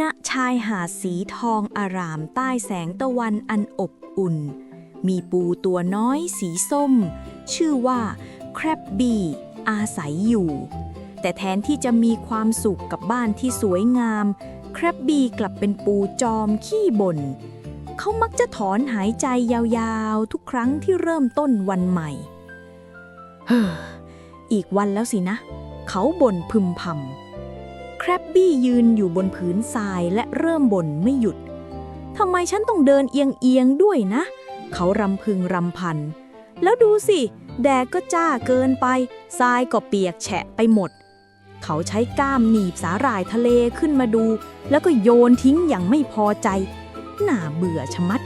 ณชายหาดสีทองอารามใต้แสงตะวันอันอบอุ่น มีปูตัวน้อยสีส้ม ชื่อว่าแครบบี้อาศัยอยู่ แต่แทนที่จะมีความสุขกับบ้านที่สวยงาม แครบบี้กลับเป็นปูจอมขี้บ่นเขามักจะถอนหายใจยาวๆ ทุกครั้งที่เริ่มต้นวันใหม่เฮ้ออีกวันแล้วสินะ เขาบ่นพึมพำ ครบบี้ยืนอยู่บนผืนทรายและเริ่มบ่นไม่หยุด ทำไมฉันต้องเดินเอียงๆด้วยนะ เขารำพึงรำพัน แล้วดูสิ แดดก็จ้าเกินไป ทรายก็เปียกแฉะไปหมด เขาใช้ก้ามหนีบสาหร่ายทะเลขึ้นมาดู แล้วก็โยนทิ้งอย่างไม่พอใจน่าเบื่อชะมัด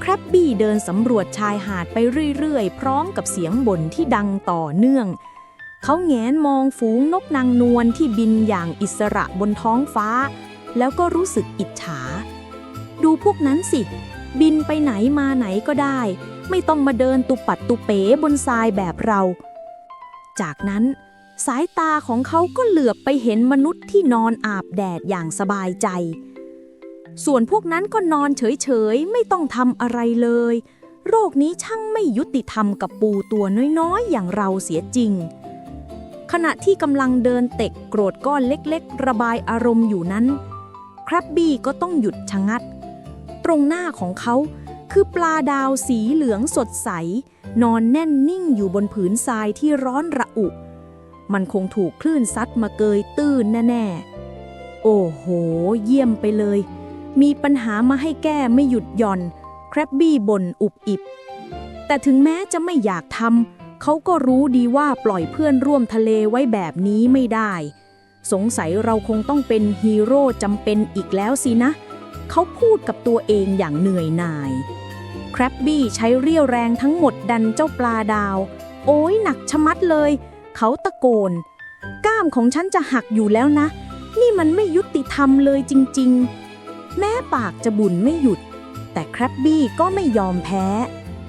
แครบบี้เดินสำรวจชายหาดไปเรื่อยๆ พร้อมกับเสียงบ่นที่ดังต่อเนื่อง เขาแงนมองฝูงนกนางนวลที่บินอย่างอิสระบนท้องฟ้า แล้วก็รู้สึกอิจฉา ดูพวกนั้นสิ บินไปไหนมาไหนก็ได้ ไม่ต้องมาเดินตุปัดตุเป๋บนทรายแบบเรา จากนั้นสายตาของเขาก็เหลือบไปเห็นมนุษย์ที่นอนอาบแดดอย่างสบายใจ ส่วนพวกนั้นก็นอนเฉยๆ ไม่ต้องทำอะไรเลย โรคนี้ช่างไม่ยุติธรรมกับปูตัวน้อยๆ อย่างเราเสียจริง ขณะที่กำลังเดินเต็กโกรธก้อนเล็กๆ ระบายอารมณ์อยู่นั้นครับบี้ก็ต้องหยุดชะงัดตรงหน้าของเขาคือปลาดาวสีเหลืองสดใส นอนแน่นนิ่งอยู่บนผืนทรายที่ร้อนระอุ มันคงถูกคลื่นซัดมาเกยตื้นแน่ๆ โอ้โห เยี่ยมไปเลย มีปัญหามาให้แก้ไม่หยุดหย่อน แครบบี้บ่นอุบอิบ แต่ถึงแม้จะไม่อยากทำ เขาก็รู้ดีว่าปล่อยเพื่อนร่วมทะเลไว้แบบนี้ไม่ได้ สงสัยเราคงต้องเป็นฮีโร่จำเป็นอีกแล้วสินะ เขาพูดกับตัวเองอย่างเหนื่อยหน่ายแครบบี้ใช้เรี่ยวแรงทั้งหมดดันเจ้าปลาดาว โอ้ยหนักชะมัดเลย เขาตะโกน ก้ามของฉันจะหักอยู่แล้วนะ นี่มันไม่ยุติธรรมเลยจริง ๆ แม้ปากจะบุนไม่หยุด แต่แครบบี้ก็ไม่ยอมแพ้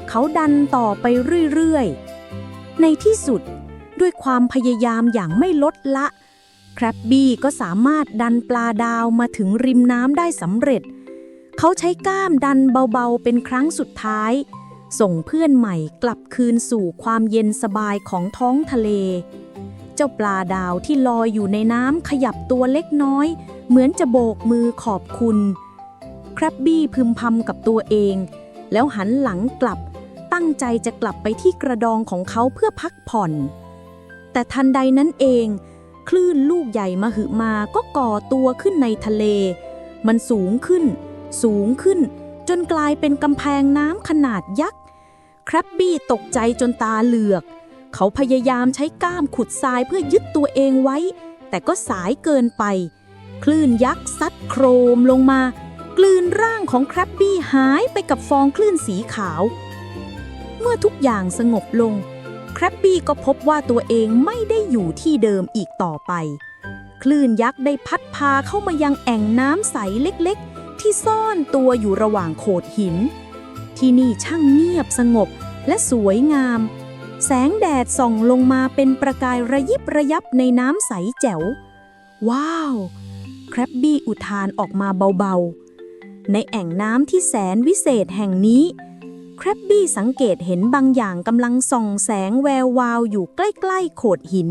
เขาดันต่อไปเรื่อย ๆ ในที่สุด ด้วยความพยายามอย่างไม่ลดละ แครบบี้ก็สามารถดันปลาดาวมาถึงริมน้ำได้สำเร็จ เขาใช้ก้ามดันเบาๆเป็นครั้งสุดท้าย ส่งเพื่อนใหม่กลับคืนสู่ความเย็นสบายของท้องทะเล เจ้าปลาดาวที่ลอยอยู่ในน้ำขยับตัวเล็กน้อย เหมือนจะโบกมือขอบคุณ แครบบี้พึมพำกับตัวเอง แล้วหันหลังกลับ ตั้งใจจะกลับไปที่กระดองของเขาเพื่อพักผ่อน แต่ทันใดนั้นเอง คลื่นลูกใหญ่มาหึมาก็ก่อตัวขึ้นในทะเล มันสูงขึ้น สูงขึ้น จนกลายเป็นกำแพงน้ำขนาดยักษ์แครบบี้ตกใจจนตาเหลือก เขาพยายามใช้ก้ามขุดทรายเพื่อยึดตัวเองไว้ แต่ก็สายเกินไป คลื่นยักษ์ซัดโครมลงมากลืนร่างของแครบบี้หายไปกับฟองคลื่นสีขาว อทุกอย่างสงบลง แครบบี้ก็พบว่าตัวเองไม่ได้อยู่ที่เดิมอีกต่อไป คลื่นยักษ์ได้พัดพาเข้ามายังแอ่งน้ำใสเล็กๆ ที่ซ่อนตัวอยู่ระหว่างโขดหิน ที่นี่ช่างเงียบสงบและสวยงาม แสงแดดส่องลงมาเป็นประกายระยิบระยับในน้ำใสแจ๋ว ว้าว แครบบี้อุทานออกมาเบาๆ ในแอ่งน้ำที่แสนวิเศษแห่งนี้ แครบบี้สังเกตเห็นบางอย่างกำลังส่องแสงแวววาวอยู่ใกล้ๆโขดหิน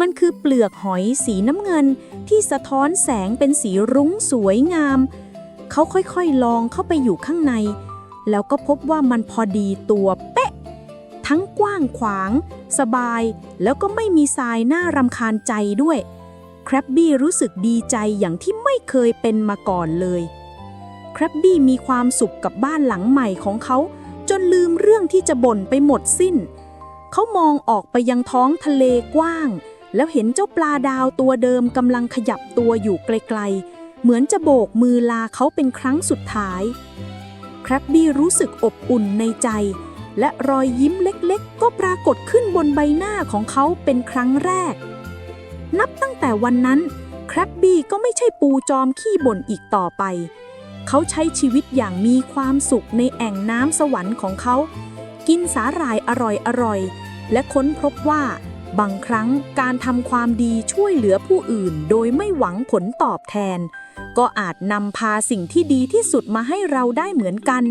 มันคือเปลือกหอยสีน้ำเงินที่สะท้อนแสงเป็นสีรุ้งสวยงาม เขาค่อยๆลองเข้าไปอยู่ข้างใน แล้วก็พบว่ามันพอดีตัวเป๊ะ ทั้งกว้างขวาง สบาย แล้วก็ไม่มีทรายน่ารำคาญใจด้วย แครบบี้รู้สึกดีใจอย่างที่ไม่เคยเป็นมาก่อนเลย ครับบี้มีความสุขกับบ้านหลังใหม่ของเขา จนลืมเรื่องที่จะบ่นไปหมดสิ้น เขามองออกไปยังท้องทะเลกว้าง แล้วเห็นเจ้าปลาดาวตัวเดิมกำลังขยับตัวอยู่ไกลๆ เหมือนจะโบกมือลาเขาเป็นครั้งสุดท้าย ครับบี้รู้สึกอบอุ่นในใจ และรอยยิ้มเล็กๆ ก็ปรากฏขึ้นบนใบหน้าของเขาเป็นครั้งแรก นับตั้งแต่วันนั้น ครับบี้ก็ไม่ใช่ปูจอมขี้บ่นอีกต่อไป เขาใช้ชีวิตอย่างมีความสุขในแอ่งน้ำสวรรค์ของเขา กินสาหร่ายอร่อยๆและค้นพบว่า บางครั้งการทำความดีช่วยเหลือผู้อื่น โดยไม่หวังผลตอบแทน ก็อาจนำพาสิ่งที่ดีที่สุดมาให้เราได้เหมือนกัน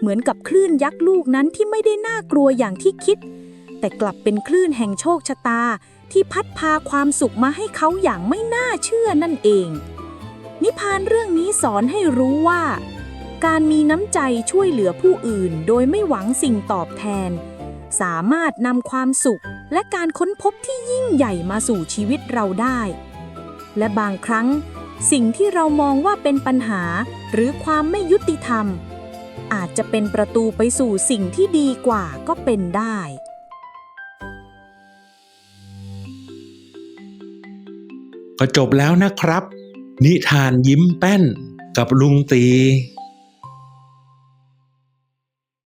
เหมือนกับคลื่นยักษ์ลูกนั้นที่ไม่ได้น่ากลัวอย่างที่คิด แต่กลับเป็นคลื่นแห่งโชคชะตาที่พัดพาความสุขมาให้เขาอย่างไม่น่าเชื่อนั่นเอง นิพานเรื่องนี้สอนให้รู้ว่า การมีน้ำใจช่วยเหลือผู้อื่น โดยไม่หวังสิ่งตอบแทน สามารถนำความสุขและการค้นพบที่ยิ่งใหญ่มาสู่ชีวิตเราได้ และบางครั้ง สิ่งที่เรามองว่าเป็นปัญหาหรือความไม่ยุติธรรม อาจจะเป็นประตูไปสู่สิ่งที่ดีกว่าก็เป็นได้ก็จบแล้วนะครับ นิทานยิ้มแป้นกับลุงตี